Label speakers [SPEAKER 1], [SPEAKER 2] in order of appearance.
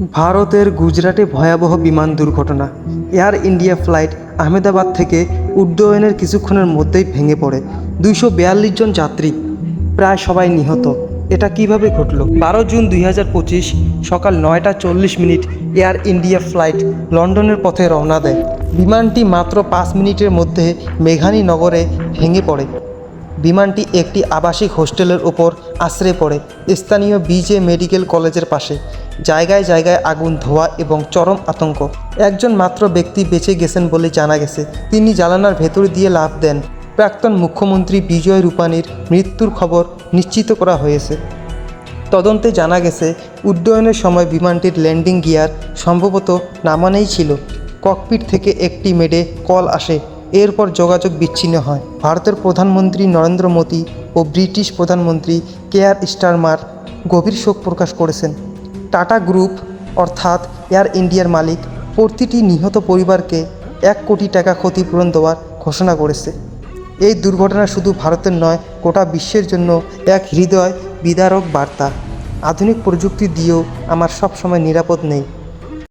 [SPEAKER 1] ভারতের গুজরাটে ভয়াবহ বিমান দুর্ঘটনা। এয়ার ইন্ডিয়া ফ্লাইট আহমেদাবাদ থেকে উড্ডয়নের কিছুক্ষণের মধ্যেই ভেঙে পড়ে। দুইশো বিয়াল্লিশ জন যাত্রী, প্রায় সবাই নিহত। এটা কীভাবে ঘটলো? বারো জুন দুই হাজার পঁচিশ সকাল নয়টা চল্লিশ মিনিট এয়ার ইন্ডিয়া ফ্লাইট লন্ডনের পথে রওনা দেয়। বিমানটি মাত্র পাঁচ মিনিটের মধ্যে মেঘানী নগরে ভেঙে পড়ে। বিমানটি একটি আবাসিক হোস্টেলের ওপর আশ্রয় পড়ে, স্থানীয় বিজে মেডিকেল কলেজের পাশে। জায়গায় জায়গায় আগুন, ধোয়া এবং চরম আতঙ্ক। একজন মাত্র ব্যক্তি বেঁচে গেছেন বলে জানা গেছে। তিনি জানালার ভেতর দিয়ে লাফ দেন। প্রাক্তন মুখ্যমন্ত্রী বিজয় রূপানির মৃত্যুর খবর নিশ্চিত করা হয়েছে। তদন্তে জানা গেছে, উড্ডয়নের সময় বিমানটির ল্যান্ডিং গিয়ার সম্ভবত নামানেই ছিল। ককপিট থেকে একটি মেডে কল আসে। এরপর যোগাযোগ বিচ্ছিন্ন হয়। ভারতের প্রধানমন্ত্রী নরেন্দ্র মোদী ও ব্রিটিশ প্রধানমন্ত্রী কেয়ার স্টারমার গভীর শোক প্রকাশ করেছেন। টাটা গ্রুপ অর্থাৎ এয়ার ইন্ডিয়ার মালিক প্রতিটি নিহত পরিবারকে এক কোটি টাকা ক্ষতিপূরণ দেওয়ার ঘোষণা করেছে। এই দুর্ঘটনা শুধু ভারতের নয়, গোটা বিশ্বের জন্য এক হৃদয় বিদারক বার্তা। আধুনিক প্রযুক্তি দিয়েও আমার সব সময় নিরাপদ নেই।